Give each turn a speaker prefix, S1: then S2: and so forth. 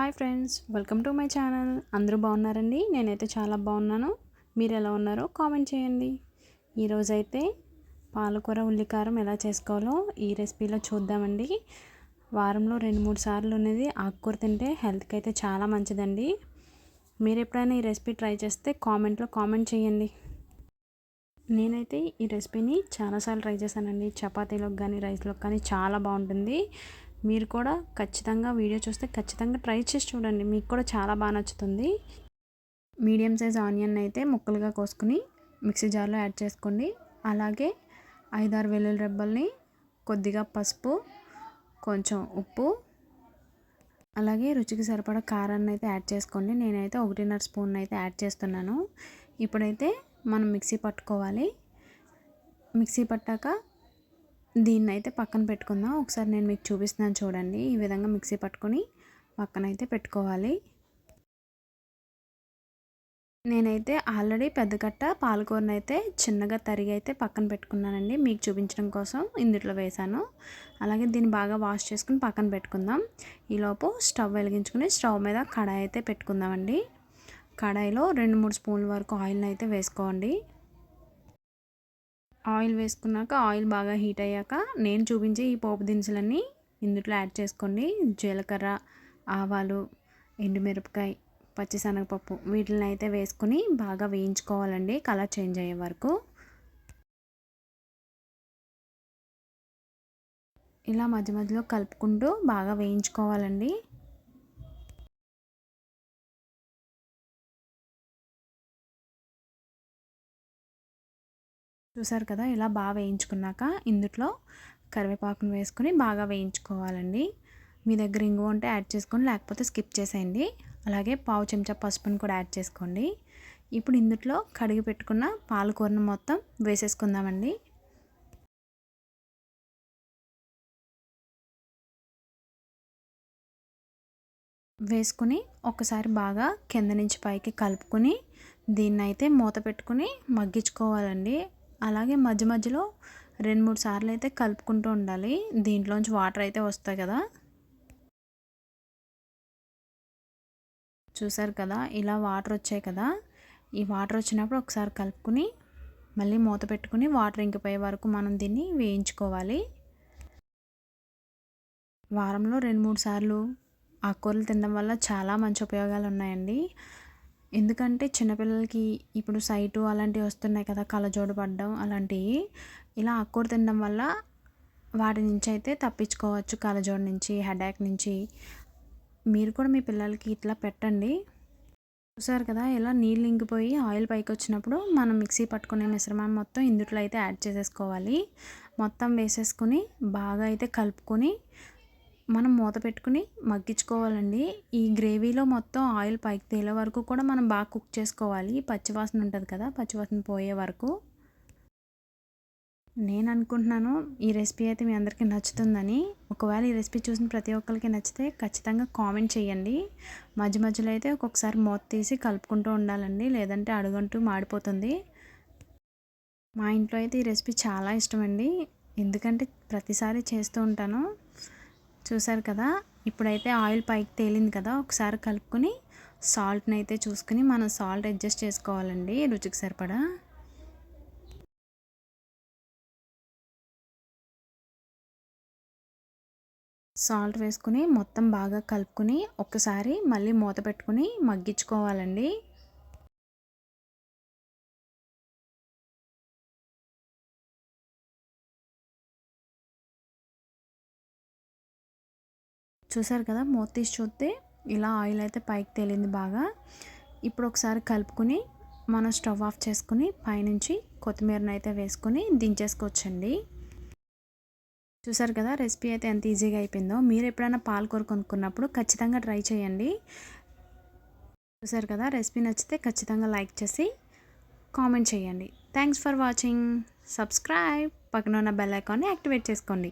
S1: Hi friends welcome to my channel. అందరూ బాగున్నారండి? నేనైతే చాలా బాగున్నాను. మీరు ఎలా ఉన్నారో కామెంట్ చేయండి. ఈరోజైతే పాలకూర ఉల్లికారం ఎలా చేసుకోవాలో ఈ రెసిపీలో చూద్దామండి. వారంలో రెండు మూడు సార్లు అనేది ఆకుకూర తింటే హెల్త్కి అయితే చాలా మంచిదండి. మీరు ఎప్పుడైనా ఈ రెసిపీ ట్రై చేస్తే కామెంట్లో కామెంట్ చేయండి. నేనైతే ఈ రెసిపీని చాలాసార్లు ట్రై చేశానండి. చపాతీలోకి కానీ రైస్లోకి కానీ చాలా బాగుంటుంది. మీరు కూడా ఖచ్చితంగా వీడియో చూస్తే ఖచ్చితంగా ట్రై చేసి చూడండి. మీకు కూడా చాలా బాగా నచ్చుతుంది. మీడియం సైజ్ ఆనియన్ అయితే ముక్కలుగా కోసుకుని మిక్సీ జార్లో యాడ్ చేసుకోండి. అలాగే ఐదారు వెల్లుల్లి రెబ్బల్ని కొద్దిగా పసుపు కొంచెం ఉప్పు అలాగే రుచికి సరిపడా కారాన్ని అయితే యాడ్ చేసుకోండి. నేనైతే ఒకటిన్నర స్పూన్ అయితే యాడ్ చేస్తున్నాను. ఇప్పుడైతే మనం మిక్సీ పట్టుకోవాలి. మిక్సీ పట్టాక దీన్ని అయితే పక్కన పెట్టుకుందాం? ఒకసారి నేను మీకు చూపిస్తున్నాను చూడండి. ఈ విధంగా మిక్సీ పట్టుకొని పక్కన అయితే పెట్టుకోవాలి. నేనైతే ఆల్రెడీ పెద్ద కట్ట పాలకూరను అయితే చిన్నగా తరిగి అయితే పక్కన పెట్టుకున్నానండి. మీకు చూపించడం కోసం ఇందుట్లో వేసాను అలాగే దీన్ని బాగా వాష్ చేసుకుని పక్కన పెట్టుకుందాం. ఈలోపు స్టవ్ వెలిగించుకుని స్టవ్ మీద కడాయి అయితే పెట్టుకుందామండి. కడాయిలో రెండు మూడు స్పూన్ల వరకు ఆయిల్ని అయితే వేసుకోండి. ఆయిల్ వేసుకున్నాక ఆయిల్ బాగా హీట్ అయ్యాక నేను చూపించే ఈ పోపు దినుసులన్నీ ఇందులో యాడ్ చేసుకోండి. జీలకర్ర ఆవాలు ఎండుమిరపకాయ పచ్చిశనగపప్పు వీటిని అయితే వేసుకొని బాగా వేయించుకోవాలండి. కలర్ చేంజ్ అయ్యే వరకు. ఇలా మధ్య మధ్యలో కలుపుకుంటూ బాగా వేయించుకోవాలండి. చూసారు కదా ఇలా బాగా వేయించుకున్నాక ఇందులో కరివేపాకును వేసుకొని బాగా వేయించుకోవాలండి. మీ దగ్గర ఇంగు ఉంటే యాడ్ చేసుకొని లేకపోతే స్కిప్ చేసేయండి. అలాగే పావు చెంచా పసుపుని కూడా యాడ్ చేసుకోండి. ఇప్పుడు ఇందులో కడిగి పెట్టుకున్న పాలకూరను మొత్తం వేసేసుకుందామండి. వేసుకుని ఒకసారి బాగా కింద నుంచి పైకి కలుపుకొని దీన్ని అయితే మూత పెట్టుకుని మగ్గించుకోవాలండి. అలాగే మధ్య మధ్యలో రెండు మూడు సార్లు అయితే కలుపుకుంటూ ఉండాలి. దీంట్లోంచి వాటర్ అయితే వస్తాయి కదా. చూసారు కదా ఇలా వాటర్ వచ్చాయి కదా. ఈ వాటర్ వచ్చినప్పుడు ఒకసారి కలుపుకుని మళ్ళీ మూత పెట్టుకుని వాటర్ ఇంకిపోయే వరకు మనం దీన్ని వేయించుకోవాలి. వారంలో రెండు మూడు సార్లు ఆకుకూరలు తినడం వల్ల చాలా మంచి ఉపయోగాలు ఉన్నాయండి. ఎందుకంటే చిన్నపిల్లలకి ఇప్పుడు సైటు అలాంటివి వస్తున్నాయి కదా కళ్ళజోడు పడ్డం అలాంటివి ఇలా ఆకుకూర తినడం వల్ల వాటి నుంచి అయితే తప్పించుకోవచ్చు కళ్ళజోడు నుంచి హెడేక్ నుంచి. మీరు కూడా మీ పిల్లలకి ఇట్లా పెట్టండి. చూసారు కదా ఇలా నీళ్ళు ఇంకిపోయి ఆయిల్ పైకి వచ్చినప్పుడు మనం మిక్సీ పట్టుకునే మిశ్రమాన్ని మొత్తం ఇందుట్లో అయితే యాడ్ చేసేసుకోవాలి. మొత్తం వేసేసుకుని బాగా అయితే కలుపుకొని మనం మూత పెట్టుకుని మగ్గించుకోవాలండి. ఈ గ్రేవీలో మొత్తం ఆయిల్ పైకి తేలే వరకు కూడా మనం బాగా కుక్ చేసుకోవాలి. పచ్చివాసన ఉంటుంది కదా పచ్చివాసన పోయే వరకు. నేను అనుకుంటున్నాను ఈ రెసిపీ అయితే మీ అందరికీ నచ్చుతుందని. ఒకవేళ ఈ రెసిపీ చూసిన ప్రతి ఒక్కరికి నచ్చితే ఖచ్చితంగా కామెంట్ చేయండి. మధ్య మధ్యలో అయితే ఒక్కొక్కసారి మూత తీసి కలుపుకుంటూ ఉండాలండి లేదంటే అడుగంటూ మాడిపోతుంది. మా ఇంట్లో అయితే ఈ రెసిపీ చాలా ఇష్టమండి. ఎందుకంటే ప్రతిసారి చేస్తూ ఉంటాను. చూసారు కదా? ఇప్పుడైతే ఆయిల్ పైకి తేలింది కదా? ఒకసారి కలుపుకొని సాల్ట్ని అయితే చూసుకుని మనం సాల్ట్ అడ్జస్ట్ చేసుకోవాలండి రుచికి సరిపడా. సాల్ట్ వేసుకుని మొత్తం బాగా కలుపుకొని ఒక్కసారి మళ్ళీ మూత పెట్టుకుని మగ్గించుకోవాలండి. చూసారు కదా మూత తీసి చూస్తే ఇలా ఆయిల్ అయితే పైకి తేలింది బాగా. ఇప్పుడు ఒకసారి కలుపుకుని మనం స్టవ్ ఆఫ్ చేసుకుని పైనుంచి కొత్తిమీరని అయితే వేసుకొని దించేసుకోవచ్చండి. చూసారు కదా రెసిపీ అయితే ఎంత ఈజీగా అయిపోయిందో. మీరు ఎప్పుడైనా పాలకూర కొనుక్కున్నప్పుడు ఖచ్చితంగా ట్రై చేయండి. చూసారు కదా రెసిపీ నచ్చితే ఖచ్చితంగా లైక్ చేసి కామెంట్ చేయండి. Thanks for watching. సబ్స్క్రైబ్. పక్కన ఉన్న బెల్ ఐకాన్ని యాక్టివేట్ చేసుకోండి.